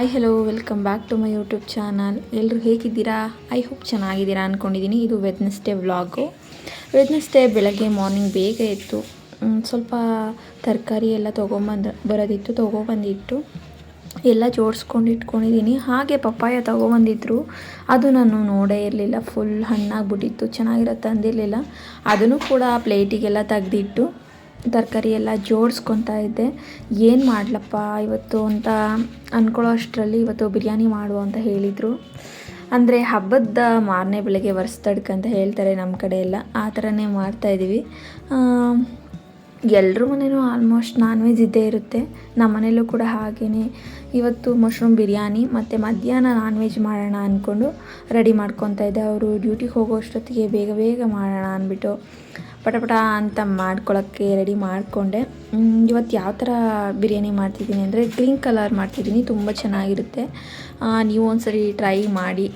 Hi hello welcome back to my YouTube channel ಎಲ್ಲರೂ ಹೇಗಿದ್ದೀರಾ? I hope ಚೆನ್ನಾಗಿದ್ದೀರಾ ಅಂದ್ಕೊಂಡಿದ್ದೀನಿ ಇದು ವೆಡ್ನೆಸ್ಡೇ ವ್ಲಾಗು ವೆಡ್ನೆಸ್ಡೇ ಬೆಳಗ್ಗೆ ಮಾರ್ನಿಂಗ್ ಬೇಗ ಇತ್ತು ಸ್ವಲ್ಪ ತರಕಾರಿ ಎಲ್ಲ ತೊಗೊಂಬಂದು, ಬರೋದಿತ್ತು ತೊಗೊಬಂದಿಟ್ಟು ಎಲ್ಲ ಜೋಡಿಸ್ಕೊಂಡು ಇಟ್ಕೊಂಡಿದ್ದೀನಿ. ಹಾಗೆ ಪಪ್ಪಾಯ ತೊಗೊಬಂದಿದ್ರು. ಅದು ನಾನು ನೋಡೇ ಇರಲಿಲ್ಲ. ಫುಲ್ ಹಣ್ಣಾಗ್ಬಿಟ್ಟಿತ್ತು. ಚೆನ್ನಾಗಿರೋ ತಂದಿರಲಿಲ್ಲ. ಅದನ್ನು ಕೂಡ ಪ್ಲೇಟಿಗೆಲ್ಲ ತೆಗ್ದಿಟ್ಟು ತರಕಾರಿ ಎಲ್ಲ ಜೋಡಿಸ್ಕೊತಾ ಇದ್ದೆ. ಏನು ಮಾಡಲಪ್ಪ ಇವತ್ತು ಅಂತ ಅಂದ್ಕೊಳ್ಳೋ ಅಷ್ಟರಲ್ಲಿ ಇವತ್ತು ಬಿರಿಯಾನಿ ಮಾಡುವ ಅಂತ ಹೇಳಿದರು. ಅಂದರೆ ಹಬ್ಬದ ಮಾರನೇ ಬೆಳಗ್ಗೆ ವರ್ಷ ಅಂತ ಹೇಳ್ತಾರೆ ನಮ್ಮ ಕಡೆ ಎಲ್ಲ. ಆ ಥರನೇ ಮಾಡ್ತಾಯಿದ್ದೀವಿ ಎಲ್ಲರ ಮನೆಯೂ ಆಲ್ಮೋಸ್ಟ್ ನಾನ್ ವೆಜ್ ಇದ್ದೇ ಇರುತ್ತೆ. ನಮ್ಮ ಮನೇಲೂ ಕೂಡ ಹಾಗೆಯೇ ಇವತ್ತು ಮಶ್ರೂಮ್ ಬಿರಿಯಾನಿ ಮತ್ತು ಮಧ್ಯಾಹ್ನ ನಾನ್ ವೆಜ್ ಮಾಡೋಣ ಅಂದ್ಕೊಂಡು ರೆಡಿ ಮಾಡ್ಕೊತಾ ಇದ್ದೆ. ಅವರು ಡ್ಯೂಟಿಗೆ ಹೋಗೋ ಅಷ್ಟೊತ್ತಿಗೆ ಬೇಗ ಬೇಗ ಮಾಡೋಣ ಅಂದ್ಬಿಟ್ಟು ಪಟ ಪಟ ಅಂತ ಮಾಡ್ಕೊಳ್ಳೋಕ್ಕೆ ರೆಡಿ ಮಾಡಿಕೊಂಡೆ. ಇವತ್ತು ಯಾವ ಥರ ಬಿರಿಯಾನಿ ಮಾಡ್ತಿದ್ದೀನಿ ಅಂದರೆ ಗ್ರೀನ್ ಕಲರ್ ಮಾಡ್ತಿದ್ದೀನಿ. ತುಂಬ ಚೆನ್ನಾಗಿರುತ್ತೆ. ನೀವು ಒಂದ್ಸರಿ ಟ್ರೈ ಮಾಡಿ.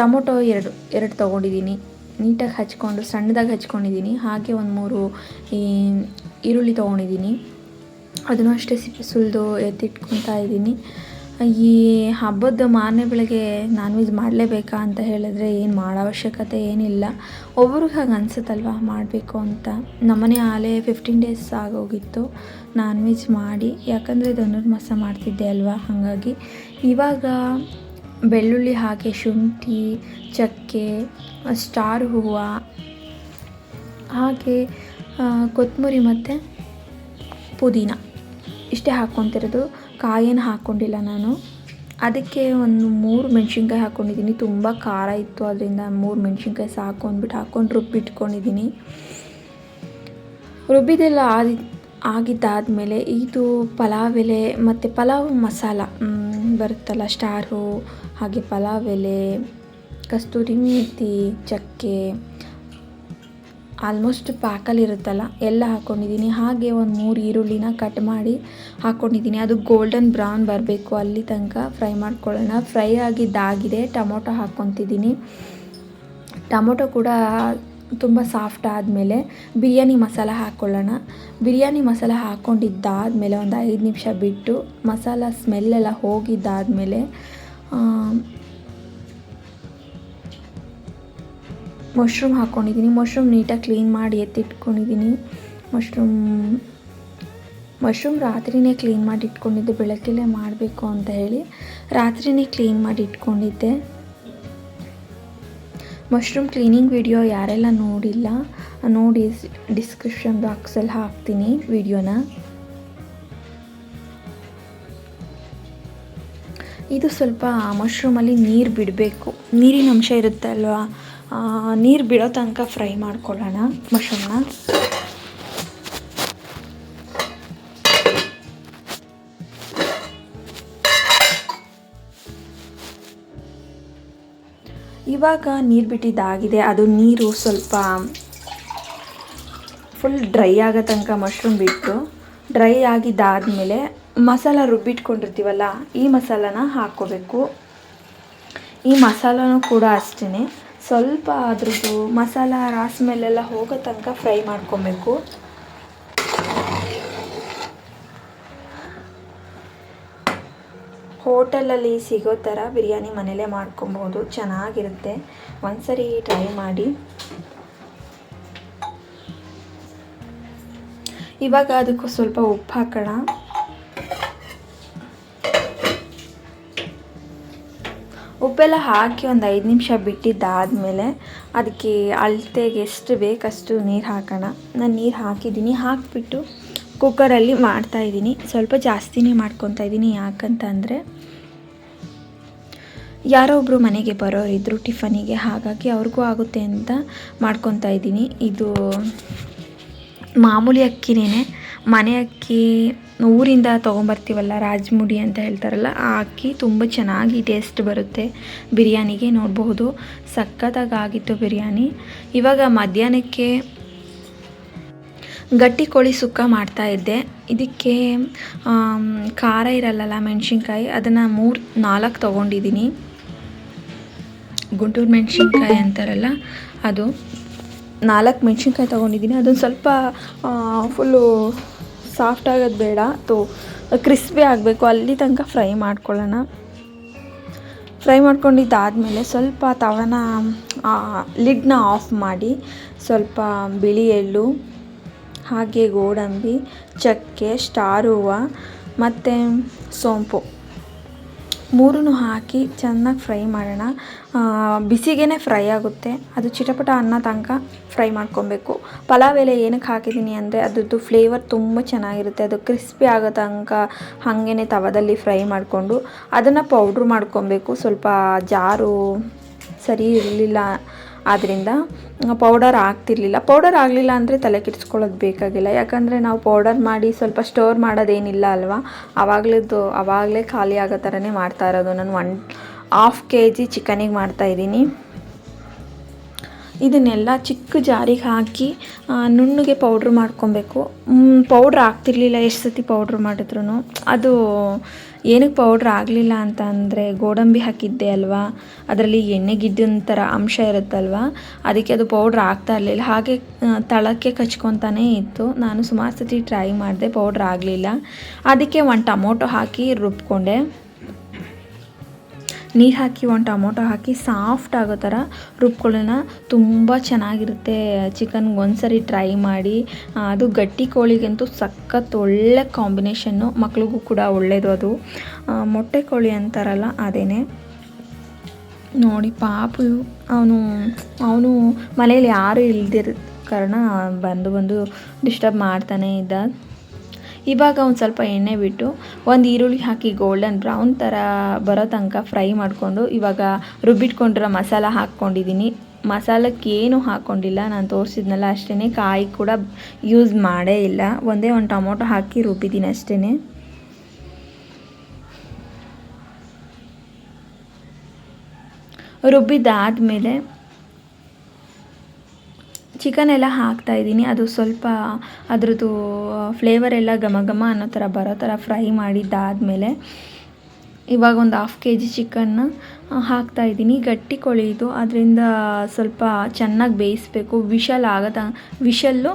ಟೊಮೊಟೊ ಎರಡು ಎರಡು ತೊಗೊಂಡಿದ್ದೀನಿ. ನೀಟಾಗಿ ಹಚ್ಕೊಂಡು, ಸಣ್ಣದಾಗಿ ಹಚ್ಕೊಂಡಿದ್ದೀನಿ. ಹಾಗೆ ಒಂದು ಮೂರು ಈ ಈರುಳ್ಳಿ ತೊಗೊಂಡಿದ್ದೀನಿ. ಅದನ್ನು ಅಷ್ಟೇ ಸಿಪ್ಪೆ ಸುಲಿದು ಎತ್ತಿಟ್ಕೊತಾ ಇದ್ದೀನಿ. ಈ ಹಬ್ಬದ ಮಾರನೇ ಬೆಳಗ್ಗೆ ನಾನ್ ವೆಜ್ ಮಾಡಲೇಬೇಕಾ ಅಂತ ಹೇಳಿದ್ರೆ ಏನು ಮಾಡೋ ಅವಶ್ಯಕತೆ ಏನಿಲ್ಲ. ಒಬ್ರಿಗೆ ಹಾಗೆ ಅನಿಸುತ್ತಲ್ವ ಮಾಡಬೇಕು ಅಂತ. ನಮ್ಮನೆ ಆಲೇ ಫಿಫ್ಟೀನ್ ಡೇಸ್ ಆಗೋಗಿತ್ತು ನಾನ್ ವೆಜ್ ಮಾಡಿ. ಯಾಕಂದರೆ ಧನುರ್ಮಾಸ ಮಾಡ್ತಿದ್ದೆ ಅಲ್ವಾ? ಹಾಗಾಗಿ ಇವಾಗ ಬೆಳ್ಳುಳ್ಳಿ ಹಾಕಿ ಶುಂಠಿ, ಚಕ್ಕೆ, ಸ್ಟಾರ್ ಹೂವು ಹಾಗೆ ಕೊತ್ತಂಬರಿ ಮತ್ತು ಪುದೀನ. ಇಷ್ಟೇ ಹಾಕ್ಕೊತಿರೋದು. ಕಾಯೇನು ಹಾಕ್ಕೊಂಡಿಲ್ಲ ನಾನು. ಅದಕ್ಕೆ ಒಂದು ಮೂರು ಮೆಣಸಿನ್ಕಾಯಿ ಹಾಕ್ಕೊಂಡಿದ್ದೀನಿ. ತುಂಬ ಖಾರ ಇತ್ತು ಅದರಿಂದ ಮೂರು ಮೆಣಸಿನ್ಕಾಯಿ ಸಾಕು ಅಂದ್ಬಿಟ್ಟು ಹಾಕ್ಕೊಂಡು ರುಬ್ಬಿಟ್ಕೊಂಡಿದ್ದೀನಿ. ರುಬ್ಬಿದೆಲ್ಲ ಆದಿ, ಆಗಿದ್ದಾದಮೇಲೆ ಇದು ಪಲಾವ್ ಎಲೆ ಮತ್ತು ಪಲಾವ್ ಮಸಾಲ ಬರುತ್ತಲ್ಲ ಸ್ಟಾರು, ಹಾಗೆ ಪಲಾವ್ ಎಲೆ, ಕಸ್ತೂರಿ ಮೇಥಿ ಚಕ್ಕೆ ಆಲ್ಮೋಸ್ಟ್ ಪ್ಯಾಕಲ್ಲಿ ಇರುತ್ತಲ್ಲ, ಎಲ್ಲ ಹಾಕ್ಕೊಂಡಿದ್ದೀನಿ ಹಾಗೆ ಒಂದು ಮೂರು ಈರುಳ್ಳಿನ ಕಟ್ ಮಾಡಿ ಹಾಕ್ಕೊಂಡಿದ್ದೀನಿ ಅದು ಗೋಲ್ಡನ್ ಬ್ರೌನ್ ಬರಬೇಕು ಅಲ್ಲಿ ತನಕ. ಫ್ರೈ ಮಾಡ್ಕೊಳ್ಳೋಣ. ಫ್ರೈ ಆಗಿದ್ದಾಗಿದೆ ಟೊಮೊಟೊ ಹಾಕ್ಕೊತಿದ್ದೀನಿ. ಟೊಮೊಟೊ ಕೂಡ ತುಂಬ ಸಾಫ್ಟ್ ಆದಮೇಲೆ ಬಿರಿಯಾನಿ ಮಸಾಲ ಹಾಕ್ಕೊಳ್ಳೋಣ ಬಿರಿಯಾನಿ ಮಸಾಲ ಹಾಕ್ಕೊಂಡಿದ್ದಾದಮೇಲೆ ಒಂದು ಐದು ನಿಮಿಷ ಬಿಟ್ಟು ಮಸಾಲ ಸ್ಮೆಲ್ಲೆಲ್ಲ ಹೋಗಿದ್ದಾದಮೇಲೆ ಮಶ್ರೂಮ್ ಹಾಕ್ಕೊಂಡಿದ್ದೀನಿ ಮಶ್ರೂಮ್ ನೀಟಾಗಿ ಕ್ಲೀನ್ ಮಾಡಿ ಎತ್ತಿಟ್ಕೊಂಡಿದ್ದೀನಿ ಮಶ್ರೂಮ್ ಮಶ್ರೂಮ್ ರಾತ್ರಿನೇ ಕ್ಲೀನ್ ಮಾಡಿ ಇಟ್ಕೊಂಡಿದ್ದೆ. ಬೆಳಗ್ಗೆಲೇ ಮಾಡಬೇಕು ಅಂತ ಹೇಳಿ ರಾತ್ರಿನೇ ಕ್ಲೀನ್ ಮಾಡಿ ಇಟ್ಕೊಂಡಿದ್ದೆ. ಮಶ್ರೂಮ್ ಕ್ಲೀನಿಂಗ್ ವಿಡಿಯೋ ಯಾರೆಲ್ಲ ನೋಡಿಲ್ಲ, ನೋಡಿ ಡಿಸ್ಕ್ರಿಪ್ಷನ್ ಬಾಕ್ಸಲ್ಲಿ ಹಾಕ್ತೀನಿ ವಿಡಿಯೋನ ಇದು ಸ್ವಲ್ಪ ಮಶ್ರೂಮಲ್ಲಿ ನೀರು ಬಿಡಬೇಕು. ನೀರಿನ ಅಂಶ ಇರುತ್ತೆ ಅಲ್ವಾ ನೀರು ಬಿಡೋ ತನಕ ಫ್ರೈ ಮಾಡ್ಕೊಳ್ಳೋಣ ಮಶ್ರೂಮ್ನ ಇವಾಗ ನೀರು ಬಿಟ್ಟಿದ್ದಾಗಿದೆ. ಅದು ನೀರು ಸ್ವಲ್ಪ ಫುಲ್ ಡ್ರೈ ಆಗೋ ತನಕ ಮಶ್ರೂಮ್ ಬಿಟ್ಟು ಡ್ರೈ ಆಗಿದ್ದಾದಮೇಲೆ ಮಸಾಲ ರುಬ್ಬಿಟ್ಕೊಂಡಿರ್ತೀವಲ್ಲ, ಈ ಮಸಾಲಾನ ಹಾಕ್ಕೋಬೇಕು. ಈ ಮಸಾಲನೂ ಕೂಡ ಅಷ್ಟೇ ಸ್ವಲ್ಪ ಅದ್ರದ್ದು ಮಸಾಲ, ರಾಸ್ ಮೇಲೆಲ್ಲ ಹೋಗೋ ತನಕ ಫ್ರೈ ಮಾಡ್ಕೊಬೇಕು. ಹೋಟೆಲಲ್ಲಿ ಸಿಗೋ ಥರ ಬಿರಿಯಾನಿ ಮನೇಲೇ ಮಾಡ್ಕೊಬೋದು. ಚೆನ್ನಾಗಿರುತ್ತೆ. ಒಂದ್ಸರಿ ಟ್ರೈ ಮಾಡಿ. ಇವಾಗ ಅದಕ್ಕೂ ಸ್ವಲ್ಪ ಉಪ್ಪು ಹಾಕೋಣ. ಉಪ್ಪೆಲ್ಲ ಹಾಕಿ ಒಂದು ಐದು ನಿಮಿಷ ಬಿಟ್ಟಿದ್ದಾದಮೇಲೆ ಅದಕ್ಕೆ ಅಳತೆಗೆ ಎಷ್ಟು ಬೇಕಷ್ಟು ನೀರು ಹಾಕೋಣ. ನಾನು ನೀರು ಹಾಕಿದ್ದೀನಿ. ಹಾಕಿಬಿಟ್ಟು ಕುಕ್ಕರಲ್ಲಿ ಮಾಡ್ತಾಯಿದ್ದೀನಿ ಸ್ವಲ್ಪ ಜಾಸ್ತಿನೇ ಮಾಡ್ಕೊತಾ ಇದ್ದೀನಿ. ಯಾಕಂತಂದರೆ ಯಾರೋ ಒಬ್ಬರು ಮನೆಗೆ ಬರೋರಿದ್ದರು ಟಿಫನಿಗೆ, ಹಾಗಾಗಿ ಅವ್ರಿಗೂ ಆಗುತ್ತೆ ಅಂತ ಮಾಡ್ಕೊತಾ ಇದ್ದೀನಿ. ಇದು ಮಾಮೂಲಿ ಅಕ್ಕಿನೇ ಮನೆ ಅಕ್ಕಿ ಊರಿಂದ ತೊಗೊಂಬರ್ತೀವಲ್ಲ ರಾಜ್ಮುಡಿ ಅಂತ ಹೇಳ್ತಾರಲ್ಲ, ಆ ಅಕ್ಕಿ ತುಂಬ ಚೆನ್ನಾಗಿ ಟೇಸ್ಟ್ ಬರುತ್ತೆ. ಬಿರಿಯಾನಿಗೆ ನೋಡಬಹುದು ಸಖತ್ತಾಗಿ ಆಗಿತ್ತು ಬಿರಿಯಾನಿ. ಇವಾಗ ಮಧ್ಯಾಹ್ನಕ್ಕೆ ಗಟ್ಟಿ ಕೋಳಿ ಸುಕ್ಕ ಮಾಡ್ತಾ ಇದ್ದೆ. ಇದಕ್ಕೆ ಖಾರ ಇರಲ್ಲಲ್ಲ ಮೆಣಸಿನ್ಕಾಯಿ, ಅದನ್ನು ಮೂರು, ನಾಲ್ಕು ತೊಗೊಂಡಿದ್ದೀನಿ ಗುಂಟೂರು ಮೆಣಸಿನ್ಕಾಯಿ ಅಂತಾರಲ್ಲ, ಅದು ನಾಲ್ಕು ಮೆಣಸಿನ್ಕಾಯಿ ತೊಗೊಂಡಿದ್ದೀನಿ ಅದೊಂದು ಸ್ವಲ್ಪ ಫುಲ್ಲು ಸಾಫ್ಟ್ ಆಗೋದು ಬೇಡ. ತೋ, ಕ್ರಿಸ್ಪಿ ಆಗಬೇಕು. ಅಲ್ಲಿ ತನಕ ಫ್ರೈ ಮಾಡ್ಕೊಳ್ಳೋಣ. ಫ್ರೈ ಮಾಡ್ಕೊಂಡಿದ್ದಾದಮೇಲೆ ಸ್ವಲ್ಪ ತವನ ಲಿಡ್ನ ಆಫ್ ಮಾಡಿ ಸ್ವಲ್ಪ ಬಿಳಿ ಎಳ್ಳು, ಹಾಗೆ ಗೋಡಂಬಿ, ಚಕ್ಕೆ, ಸ್ಟಾರ್ ಹೂವು ಮತ್ತು ಸೋಂಪು. ಮೂರನ್ನು ಹಾಕಿ ಚೆನ್ನಾಗಿ ಫ್ರೈ ಮಾಡೋಣ. ಬಿಸಿಗೇ ಫ್ರೈ ಆಗುತ್ತೆ. ಅದು ಚಿಟಪಟ ಅನ್ನ ತನಕ ಫ್ರೈ ಮಾಡ್ಕೊಬೇಕು. ಪಲಾವ್ ಎಲೆ ಏನಕ್ಕೆ ಹಾಕಿದ್ದೀನಿ ಅಂದರೆ ಅದ್ರದ್ದು ಫ್ಲೇವರ್ ತುಂಬ ಚೆನ್ನಾಗಿರುತ್ತೆ. ಅದು ಕ್ರಿಸ್ಪಿ ಆಗೋ ತನಕ ಹಾಗೇ ತವದಲ್ಲಿ ಫ್ರೈ ಮಾಡಿಕೊಂಡು ಅದನ್ನು ಪೌಡ್ರ್ ಮಾಡ್ಕೊಬೇಕು. ಸ್ವಲ್ಪ ಜಾರು ಸರಿ ಇರಲಿಲ್ಲ ಆದ್ದರಿಂದ ಪೌಡರ್ ಆಗ್ತಿರ್ಲಿಲ್ಲ. ಪೌಡರ್ ಆಗಲಿಲ್ಲ ಅಂದರೆ ತಲೆ ಕೆಡಿಸ್ಕೊಳ್ಳೋದು ಬೇಕಾಗಿಲ್ಲ. ಯಾಕಂದರೆ ನಾವು ಪೌಡರ್ ಮಾಡಿ ಸ್ವಲ್ಪ ಸ್ಟೋರ್ ಮಾಡೋದೇನಿಲ್ಲ ಅಲ್ವಾ? ಆವಾಗಲದ್ದು ಆವಾಗಲೇ ಖಾಲಿ ಆಗೋ ಥರನೇ ಮಾಡ್ತಾ ಇರೋದು. ನಾನು ಒನ್ ಹಾಫ್ ಕೆ ಜಿ ಚಿಕನಿಗೆ ಮಾಡ್ತಾಯಿದ್ದೀನಿ ಇದನ್ನೆಲ್ಲ ಚಿಕ್ಕ ಜಾರಿಗೆ ಹಾಕಿ ನುಣ್ಣಗೆ ಪೌಡ್ರ್ ಮಾಡ್ಕೊಬೇಕು. ಪೌಡ್ರ್ ಆಗ್ತಿರ್ಲಿಲ್ಲ, ಎಷ್ಟು ಸತಿ ಪೌಡ್ರ್ ಮಾಡಿದ್ರು ಅದು ಏನಕ್ಕೆ ಪೌಡ್ರ್ ಆಗಲಿಲ್ಲ ಅಂತ ಅಂದರೆ ಗೋಡಂಬಿ ಹಾಕಿದ್ದೆ ಅಲ್ವಾ? ಅದರಲ್ಲಿ ಎಣ್ಣೆ ಗಿಡ್ಡಿನ ಅಂಶ ಇರುತ್ತಲ್ವ? ಅದಕ್ಕೆ ಅದು ಪೌಡ್ರ್ ಆಗ್ತಾ ಇರಲಿಲ್ಲ. ಹಾಗೆ ತಳಕ್ಕೆ ಕಚ್ಕೊತಾನೇ ಇತ್ತು. ನಾನು ಸುಮಾರು ಸತಿ ಟ್ರೈ ಮಾಡಿದೆ ಪೌಡ್ರ್ ಆಗಲಿಲ್ಲ. ಅದಕ್ಕೆ ಒಂದು ಟೊಮೊಟೊ ಹಾಕಿ ರುಬ್ಕೊಂಡೆ. ನೀರು ಹಾಕಿ ಒಂದು ಟೊಮೊಟೊ ಹಾಕಿ ಸಾಫ್ಟ್ ಆಗೋ ಥರ ರುಬ್ಕೊಳ್ಳೋಣ. ತುಂಬ ಚೆನ್ನಾಗಿರುತ್ತೆ. ಚಿಕನ್ಗೆ ಒಂದ್ಸರಿ ಟ್ರೈ ಮಾಡಿ. ಅದು ಗಟ್ಟಿ ಕೋಳಿಗಂತೂ ಸಖತ್ ಒಳ್ಳೆ ಕಾಂಬಿನೇಷನ್ನು ಮಕ್ಳಿಗೂ ಕೂಡ ಒಳ್ಳೆಯದು ಅದು. ಮೊಟ್ಟೆ ಕೋಳಿ ಅಂತಾರಲ್ಲ ಅದೇನೆ. ನೋಡಿ ಪಾಪು ಅವನು ಅವನು ಮನೇಲಿ ಯಾರು ಇಲ್ದಿರ ಕಾರಣ ಬಂದು ಬಂದು ಡಿಸ್ಟರ್ಬ್ ಮಾಡ್ತಾನೆ ಇದ್ದ. ಇವಾಗ ಒಂದು ಸ್ವಲ್ಪ ಎಣ್ಣೆ ಬಿಟ್ಟು ಒಂದು ಈರುಳ್ಳಿ ಹಾಕಿ ಗೋಲ್ಡನ್ ಬ್ರೌನ್ ಥರ ಬರೋ ತನಕ ಫ್ರೈ ಮಾಡಿಕೊಂಡು ಇವಾಗ ರುಬ್ಬಿಟ್ಕೊಂಡಿರೋ ಮಸಾಲ ಹಾಕ್ಕೊಂಡಿದ್ದೀನಿ ಮಸಾಲಕ್ಕೆ ಏನು ಹಾಕ್ಕೊಂಡಿಲ್ಲ ನಾನು ತೋರಿಸಿದ್ನಲ್ಲ ಅಷ್ಟೇ ಕಾಯಿ ಕೂಡ ಯೂಸ್ ಮಾಡೇ ಇಲ್ಲ. ಒಂದೇ ಒಂದು ಟೊಮೊಟೊ ಹಾಕಿ ರುಬ್ಬಿದ್ದೀನಿ ಅಷ್ಟೇ ರುಬ್ಬಿದ್ದಾದಮೇಲೆ ಚಿಕನ್ ಎಲ್ಲ ಹಾಕ್ತಾ ಇದ್ದೀನಿ. ಅದು ಸ್ವಲ್ಪ ಅದರದ್ದು ಫ್ಲೇವರ್ ಎಲ್ಲ ಘಮ ಘಮ ಅನ್ನೋ ಥರ ಬರೋ ಥರ ಫ್ರೈ ಮಾಡಿದ್ದಾದಮೇಲೆ ಇವಾಗ ಒಂದು ಹಾಫ್ ಕೆ ಜಿ ಚಿಕನ್ನ ಹಾಕ್ತಾಯಿದ್ದೀನಿ ಗಟ್ಟಿ ಕೋಳಿ ಇದು ಅದರಿಂದ ಸ್ವಲ್ಪ ಚೆನ್ನಾಗಿ ಬೇಯಿಸ್ಬೇಕು. ವಿಷಲ್ ಆಗದ ವಿಷಲ್ಲು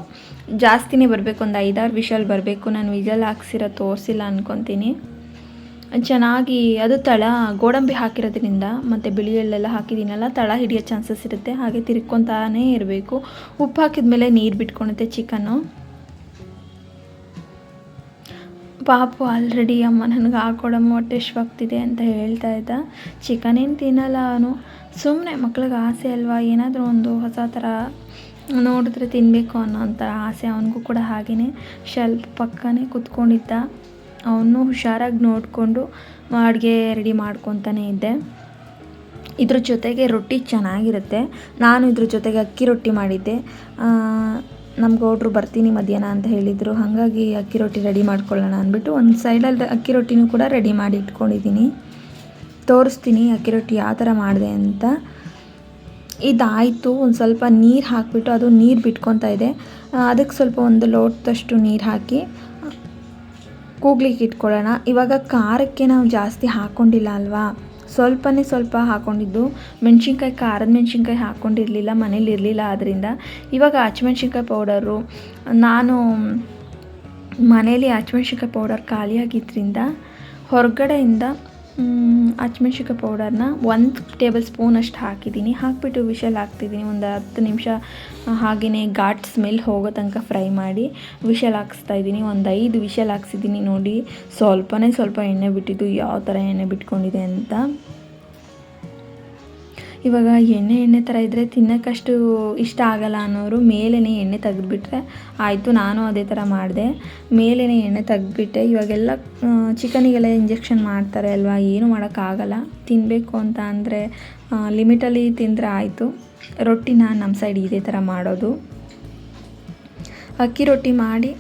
ಜಾಸ್ತಿನೇ ಬರಬೇಕು. ಒಂದು ಐದಾರು ವಿಷಲ್ ಬರಬೇಕು. ನಾನು ವಿಷಲ್ ಹಾಕ್ಸಿರೋ ತೋರಿಸಿಲ್ಲ ಅಂದ್ಕೊತೀನಿ ಚೆನ್ನಾಗಿ ಅದು ತಳ ಗೋಡಂಬಿ ಹಾಕಿರೋದ್ರಿಂದ ಮತ್ತು ಬಿಳಿ ಎಳ್ಳೆಲ್ಲ ಹಾಕಿದ್ದೀನಲ್ಲ, ತಳ ಹಿಡಿಯೋ ಚಾನ್ಸಸ್ ಇರುತ್ತೆ. ಹಾಗೆ ತಿರ್ಕೊತಾನೇ ಇರಬೇಕು. ಉಪ್ಪು ಹಾಕಿದ ಮೇಲೆ ನೀರು ಬಿಟ್ಕೊಳುತ್ತೆ ಚಿಕನ್ನು. ಪಾಪು ಆಲ್ರೆಡಿ ಅಮ್ಮ ನನಗೆ ಹಾಕೊಡಮ್ಮ ಹೊಟ್ಟೆ ಆಗ್ತಿದೆ ಅಂತ ಹೇಳ್ತಾ ಇದ್ದ. ಚಿಕನ್ ಏನು ತಿನ್ನಲ್ಲ ಅವನು. ಸುಮ್ಮನೆ ಮಕ್ಳಿಗೆ ಆಸೆ ಅಲ್ವಾ? ಏನಾದರೂ ಒಂದು ಹೊಸ ಥರ ನೋಡಿದ್ರೆ ತಿನ್ನಬೇಕು ಅನ್ನೋ ಆಸೆ ಅವನಿಗೂ ಕೂಡ ಹಾಗೆಯೇ ಸ್ವಲ್ಪ ಪಕ್ಕನೇ ಕುತ್ಕೊಂಡಿದ್ದ. ಅವನು ಹುಷಾರಾಗಿ ನೋಡಿಕೊಂಡು ಅಡುಗೆ ರೆಡಿ ಮಾಡ್ಕೊತಾನೆ ಇದ್ದೆ. ಇದ್ರ ಜೊತೆಗೆ ರೊಟ್ಟಿ ಚೆನ್ನಾಗಿರುತ್ತೆ. ನಾನು ಇದ್ರ ಜೊತೆಗೆ ಅಕ್ಕಿ ರೊಟ್ಟಿ ಮಾಡಿದ್ದೆ. ನಮ್ಮ ಗೌಡ್ರು ಬರ್ತೀನಿ ಮಧ್ಯಾಹ್ನ ಅಂತ ಹೇಳಿದರು. ಹಾಗಾಗಿ ಅಕ್ಕಿ ರೊಟ್ಟಿ ರೆಡಿ ಮಾಡ್ಕೊಳ್ಳೋಣ ಅಂದ್ಬಿಟ್ಟು ಒಂದು ಸೈಡಲ್ಲಿ ಅಕ್ಕಿ ರೊಟ್ಟಿನೂ ಕೂಡ ರೆಡಿ ಮಾಡಿ ಇಟ್ಕೊಂಡಿದ್ದೀನಿ. ತೋರಿಸ್ತೀನಿ ಅಕ್ಕಿ ರೊಟ್ಟಿ ಯಾವ ಥರ ಮಾಡಿದೆ ಅಂತ. ಇದಾಯಿತು. ಒಂದು ಸ್ವಲ್ಪ ನೀರು ಹಾಕಿಬಿಟ್ಟು ಅದು ನೀರು ಬಿಟ್ಕೊತಾ ಇದೆ. ಅದಕ್ಕೆ ಸ್ವಲ್ಪ ಒಂದು ಲೋಟದಷ್ಟು ನೀರು ಹಾಕಿ ಕೂಗ್ಲಿಕ್ಕೆ ಇಟ್ಕೊಳ್ಳೋಣ. ಇವಾಗ ಖಾರಕ್ಕೆ ನಾವು ಜಾಸ್ತಿ ಹಾಕ್ಕೊಂಡಿಲ್ಲ ಅಲ್ವಾ? ಸ್ವಲ್ಪನೇ ಸ್ವಲ್ಪ ಹಾಕ್ಕೊಂಡಿದ್ದು ಮೆಣಸಿನ್ಕಾಯಿ, ಖಾರದ ಮೆಣಸಿನ್ಕಾಯಿ ಹಾಕ್ಕೊಂಡಿರಲಿಲ್ಲ ಮನೇಲಿ ಇರಲಿಲ್ಲ. ಆದ್ದರಿಂದ ಇವಾಗ ಹಚ್ಮೆಣ್ಸಿನ್ಕಾಯಿ ಪೌಡರು, ನಾನು ಮನೇಲಿ ಹಚ್ಮೆಣ್ಸಿನ್ಕಾಯಿ ಪೌಡರ್ ಖಾಲಿಯಾಗಿದ್ದರಿಂದ ಹೊರಗಡೆಯಿಂದ ಹಚ್ಮೆಣ್ಸಿನ್ಕಾಯಿ ಪೌಡರ್ನ ಒಂದು ಟೇಬಲ್ ಸ್ಪೂನ್ ಅಷ್ಟು ಹಾಕಿದ್ದೀನಿ. ಹಾಕಿಬಿಟ್ಟು ವಿಷಲ್ ಹಾಕ್ತಿದ್ದೀನಿ. ಒಂದು ಹತ್ತು ನಿಮಿಷ ಹಾಗೆಯೇ ಘಾಟ್ ಸ್ಮೆಲ್ ಹೋಗೋ ತನಕ ಫ್ರೈ ಮಾಡಿ ವಿಷಲ್ ಹಾಕ್ಸ್ತಾ ಇದ್ದೀನಿ. ಒಂದು ಐದು ವಿಷಲ್ ಹಾಕ್ಸಿದ್ದೀನಿ ನೋಡಿ. ಸ್ವಲ್ಪನೇ ಸ್ವಲ್ಪ ಎಣ್ಣೆ ಬಿಟ್ಟಿದ್ದು, ಯಾವ ಥರ ಎಣ್ಣೆ ಬಿಟ್ಕೊಂಡಿದೆ ಅಂತ. ಇವಾಗ ಎಣ್ಣೆ ಎಣ್ಣೆ ಥರ ಇದ್ದರೆ ತಿನ್ನೋಕ್ಕಷ್ಟು ಇಷ್ಟ ಆಗಲ್ಲ ಅನ್ನೋರು ಮೇಲೇ ಎಣ್ಣೆ ತೆಗೆದುಬಿಟ್ರೆ ಆಯಿತು, ನಾನು ಅದೇ ಥರ ಮಾಡಿದೆ. ಮೇಲೇ ಎಣ್ಣೆ ತೆಗೆದುಬಿಟ್ಟೆ. ಇವಾಗೆಲ್ಲ ಚಿಕನಿಗೆಲ್ಲ ಇಂಜೆಕ್ಷನ್ ಮಾಡ್ತಾರೆ ಅಲ್ವಾ? ಏನೂ ಮಾಡೋಕ್ಕಾಗಲ್ಲ. ತಿನ್ನಬೇಕು ಅಂತ ಅಂದರೆ ಲಿಮಿಟಲ್ಲಿ ತಿಂದರೆ ಆಯಿತು. ರೊಟ್ಟಿ ನಾನು ನಮ್ಮ ಸೈಡ್ ಇದೇ ಥರ ಮಾಡೋದು. ಅಕ್ಕಿ ರೊಟ್ಟಿ ಮಾಡಿ,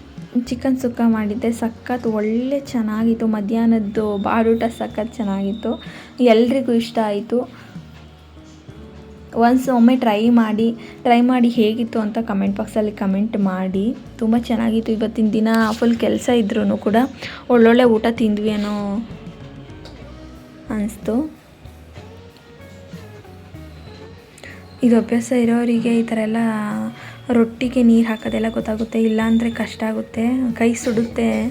ಚಿಕನ್ ಸುಕ್ಕ ಮಾಡಿದ್ದೆ. ಸಖತ್ ಒಳ್ಳೆ ಚೆನ್ನಾಗಿತ್ತು. ಮಧ್ಯಾಹ್ನದ್ದು ಬಾಡೂಟ ಸಖತ್ ಚೆನ್ನಾಗಿತ್ತು. ಎಲ್ರಿಗೂ ಇಷ್ಟ ಆಯಿತು. ಒನ್ಸ್ ಒಮ್ಮೆ ಟ್ರೈ ಮಾಡಿ ಟ್ರೈ ಮಾಡಿ ಹೇಗಿತ್ತು ಅಂತ ಕಮೆಂಟ್ ಬಾಕ್ಸಲ್ಲಿ ಕಮೆಂಟ್ ಮಾಡಿ. ತುಂಬ ಚೆನ್ನಾಗಿತ್ತು. ಇವತ್ತಿನ ದಿನ ಫುಲ್ ಕೆಲಸ ಇದ್ರೂ ಕೂಡ ಒಳ್ಳೊಳ್ಳೆ ಊಟ ತಿಂದ್ವಿ ಅನ್ನೋ ಅನ್ನಿಸ್ತು ಇದು ಅಭ್ಯಾಸ ಇರೋರಿಗೆ ಈ ಥರ ಎಲ್ಲ ರೊಟ್ಟಿಗೆ ನೀರು ಹಾಕೋದೆಲ್ಲ ಗೊತ್ತಾಗುತ್ತೆ. ಇಲ್ಲಾಂದರೆ ಕಷ್ಟ ಆಗುತ್ತೆ. ಕೈ ಸುಡುತ್ತೆ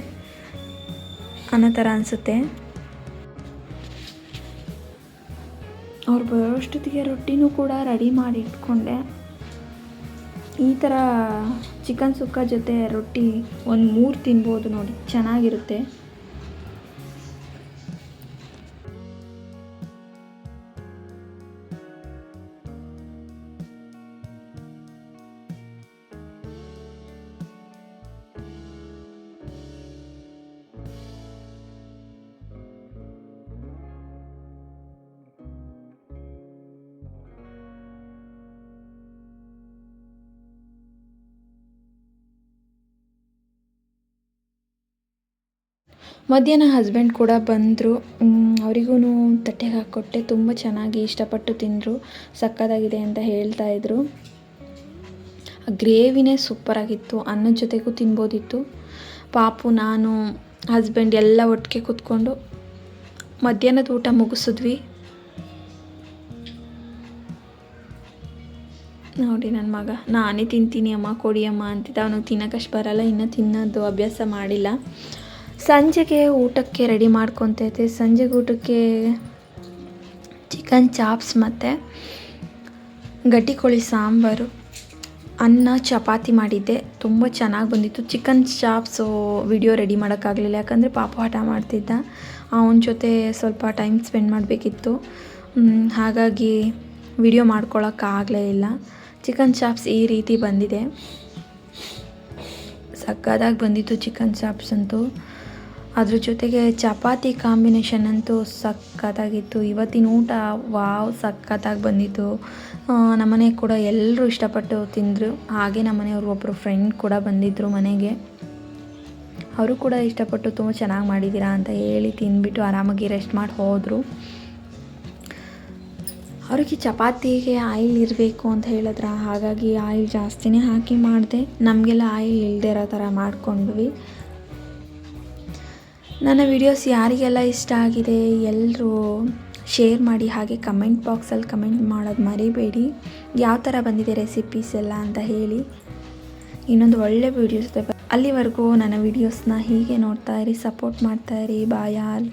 ಅನ್ನೋ ಥರ ಅನಿಸುತ್ತೆ. ಅವ್ರು ಬರೋಷ್ಟೊತ್ತಿಗೆ ರೊಟ್ಟಿನೂ ಕೂಡ ರೆಡಿ ಮಾಡಿ ಇಟ್ಕೊಂಡೆ. ಈ ಥರ ಚಿಕನ್ ಸುಕ್ಕ ಜೊತೆ ರೊಟ್ಟಿ ಒಂದು ಮೂರು ತಿನ್ಬೋದು ನೋಡಿ, ಚೆನ್ನಾಗಿರುತ್ತೆ. ಮಧ್ಯಾಹ್ನ ಹಸ್ಬೆಂಡ್ ಕೂಡ ಬಂದರು. ಅವರಿಗೂ ತಟ್ಟೆಗೆ ಹಾಕ್ಕೊಟ್ಟೆ. ತುಂಬ ಚೆನ್ನಾಗಿ ಇಷ್ಟಪಟ್ಟು ತಿಂದರು. ಸಕ್ಕತ್ತಾಗಿದೆ ಅಂತ ಹೇಳ್ತಾ ಇದ್ರು. ಗ್ರೇವಿನೇ ಸೂಪರಾಗಿತ್ತು ಅನ್ನದ ಜೊತೆಗೂ ತಿನ್ಬೋದಿತ್ತು. ಪಾಪು, ನಾನು ಹಸ್ಬೆಂಡ್ ಎಲ್ಲ ಒಟ್ಟಿಗೆ ಕೂತ್ಕೊಂಡು ಮಧ್ಯಾಹ್ನದ ಊಟ ಮುಗಿಸಿದ್ವಿ. ನೋಡಿ ನನ್ನ ಮಗ. ನಾನೇ ತಿಂತೀನಿ ಅಮ್ಮ, ಕೊಡಿ ಅಮ್ಮ ಅಂತಿದ್ದ. ಅವನಿಗೆ ತಿನ್ನೋಕಷ್ಟು ಬರಲ್ಲ, ಇನ್ನೂ ತಿನ್ನೋದು ಅಭ್ಯಾಸ ಮಾಡಿಲ್ಲ. ಸಂಜೆಗೆ ಊಟಕ್ಕೆ ರೆಡಿ ಮಾಡ್ಕೊತೈತೆ. ಸಂಜೆಗೆ ಊಟಕ್ಕೆ ಚಿಕನ್ ಚಾಪ್ಸ್ ಮತ್ತು ಗಟ್ಟಿ ಕೋಳಿ ಸಾಂಬಾರು, ಅನ್ನ, ಚಪಾತಿ ಮಾಡಿದ್ದೆ. ತುಂಬ ಚೆನ್ನಾಗಿ ಬಂದಿತ್ತು. ಚಿಕನ್ ಚಾಪ್ಸು ವಿಡಿಯೋ ರೆಡಿ ಮಾಡೋಕ್ಕಾಗಲಿಲ್ಲ. ಯಾಕಂದರೆ ಪಾಪ ಹಠ ಮಾಡ್ತಿದ್ದ. ಅವನ ಜೊತೆ ಸ್ವಲ್ಪ ಟೈಮ್ ಸ್ಪೆಂಡ್ ಮಾಡಬೇಕಿತ್ತು. ಹಾಗಾಗಿ ವಿಡಿಯೋ ಮಾಡ್ಕೊಳ್ಳೋಕ್ಕಾಗಲೇ ಇಲ್ಲ. ಚಿಕನ್ ಚಾಪ್ಸ್ ಈ ರೀತಿ ಬಂದಿದೆ. ಸಕ್ಕದಾಗಿ ಬಂದಿತ್ತು ಚಿಕನ್ ಚಾಪ್ಸ್ ಅಂತೂ. ಅದ್ರ ಜೊತೆಗೆ ಚಪಾತಿ ಕಾಂಬಿನೇಷನ್ ಅಂತೂ ಸಕ್ಕತ್ತಾಗಿತ್ತು ಇವತ್ತಿನ ಊಟ ವಾವ್, ಸಖತ್ತಾಗಿ ಬಂದಿತ್ತು. ನಮ್ಮನೆ ಕೂಡ ಎಲ್ಲರೂ ಇಷ್ಟಪಟ್ಟು ತಿಂದರು. ಹಾಗೆ ನಮ್ಮನೆಯವ್ರು ಒಬ್ಬರು ಫ್ರೆಂಡ್ ಕೂಡ ಬಂದಿದ್ದರು ಮನೆಗೆ. ಅವರು ಕೂಡ ಇಷ್ಟಪಟ್ಟು ತುಂಬ ಚೆನ್ನಾಗಿ ಮಾಡಿದ್ದೀರಾ ಅಂತ ಹೇಳಿ ತಿಂದ್ಬಿಟ್ಟು ಆರಾಮಾಗಿ ರೆಸ್ಟ್ ಮಾಡಿ ಹೋದರು. ಅವ್ರಿಗೆ ಚಪಾತಿಗೆ ಆಯಿಲ್ ಇರಬೇಕು ಅಂತ ಹೇಳಿದ್ರ, ಹಾಗಾಗಿ ಆಯಿಲ್ ಜಾಸ್ತಿನೇ ಹಾಕಿ ಮಾಡಿದೆ. ನಮಗೆಲ್ಲ ಆಯಿಲ್ ಇಲ್ಲದೆ ಇರೋ ಥರ ಮಾಡ್ಕೊಂಡ್ವಿ. ನನ್ನ ವಿಡಿಯೋಸ್ ಯಾರಿಗೆಲ್ಲ ಇಷ್ಟ ಆಗಿದೆ ಎಲ್ಲರೂ ಶೇರ್ ಮಾಡಿ, ಹಾಗೆ ಕಮೆಂಟ್ ಬಾಕ್ಸಲ್ಲಿ ಕಮೆಂಟ್ ಮಾಡೋದು ಮರಿಬೇಡಿ. ಯಾವ ಥರ ಬಂದಿದೆ ರೆಸಿಪೀಸ್ ಎಲ್ಲ ಅಂತ ಹೇಳಿ. ಇನ್ನೊಂದು ಒಳ್ಳೆ ವೀಡಿಯೋಸ್ ಅಲ್ಲಿವರೆಗೂ ನನ್ನ ವೀಡಿಯೋಸ್ನ ಹೀಗೆ ನೋಡ್ತಾ ಇರಿ ಸಪೋರ್ಟ್ ಮಾಡ್ತಾ ಇರಿ. ಬಾಯಾಲ್